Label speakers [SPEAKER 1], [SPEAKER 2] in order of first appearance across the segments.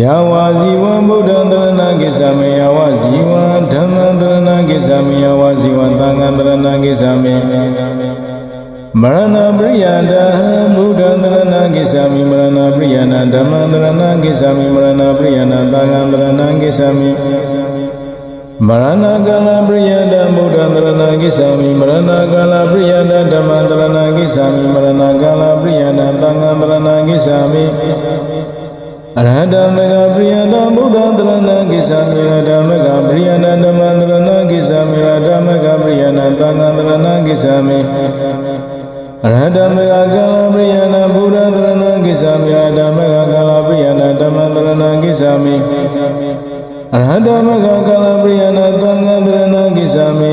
[SPEAKER 1] ယာဝဇီဝံဗုဒ္ဓံတရဏကိစ္ဆာမေယာဝဇီဝံဓမ္မံတရဏကိစ္ဆာမေယာဝဇီဝံသံဃံတရဏကိစ္ဆာမေမရဏပရိယတံဗုဒ္ဓံတရဏကိစ္ဆာမိမရဏပရိယနာဓမ္မံတရဏကိစ္ဆာမိမရဏပရိယနာသံဃံတရဏကိစ္ဆာမိမရဏကာလပရိယတံဗုဒ္ဓံတရဏကိစ္ဆာမိမရဏကာလပရိယတံဓမ္မံတရဏကိစ္ဆာမိမရဏကာလပရိယနာသံဃံတရဏကိစ္ဆာမိ အရဟတမေဃပရိယတံဗုဒ္ဓံတရဏကိစ္ဆာမိရတမေဃပရိယနာဓမ္မံတရဏကိစ္ဆာမိရတမေဃပရိယနာသံဃံတရဏကိစ္ဆာမိအရဟတမေဃကာလပရိယနာဗုဒ္ဓံတရဏကိစ္ဆာမိရတမေဃကာလပရိယနာဓမ္မံတရဏကိစ္ဆာမိအရဟတမေဃကာလပရိယနာသံဃံတရဏကိစ္ဆာမိ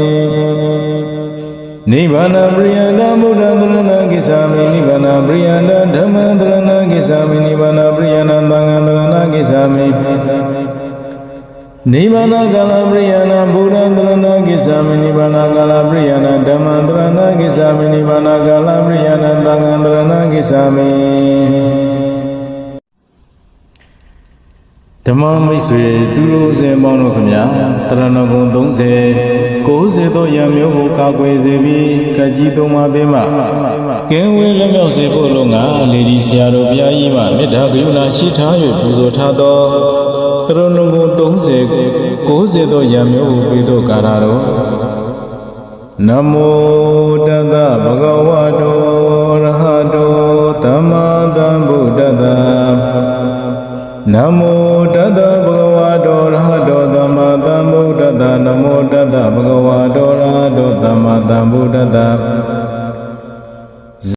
[SPEAKER 1] နိဗ္ဗာန်ပရိယနာဗုဒ္ဓံတရဏကိစ္ဆာမိနိဗ္ဗာန်ပရိယနာဓမ္မံတရဏကိစ္ဆာမိနိဗ္ဗာန်ပရိယနာသံဃံတရဏကိ စ္ဆာမိနိဗ္ဗာန်ကာလပရိယနာဗုဒ္ဓံတရဏကိစ္ဆာမိနိဗ္ဗာန်ကာလပရိယနာဓမ္မံတရဏကိစ္ဆာမိနိဗ္ဗာန်ကာလပရိယနာသံဃံတရဏကိစ္ဆာမိ ဓမ္မမိတ်ဆွေသူတို့စေပေါင်းတို့ခမညာတရဏဂုံ30 90သောရံမျိုးကိုကာကွယ်စေပြီးကကြီးသုံးပါးပေးမှကင်းဝေးလက်မြောက်စေဖို့လုံငါလေဒီဆရာတော်ဘုရားကြီးမှမေတ္တာကရုဏာရှိထား၍ပူဇော်ထားသောတရဏဂုံ30 90သောရံမျိုးကိုပေးသောကာရတော်နမောတတဗုဒ္ဓဝါတောရဟတောသမ္မာ နမောတတ္တဗုဒ္ဓဝါတောရဟတောသမ္မာသမ္ဗုဒ္ဓတ္တနမောတတ္တဗုဒ္ဓဝါတောရဟတောသမ္မာသမ္ဗုဒ္ဓတ္တ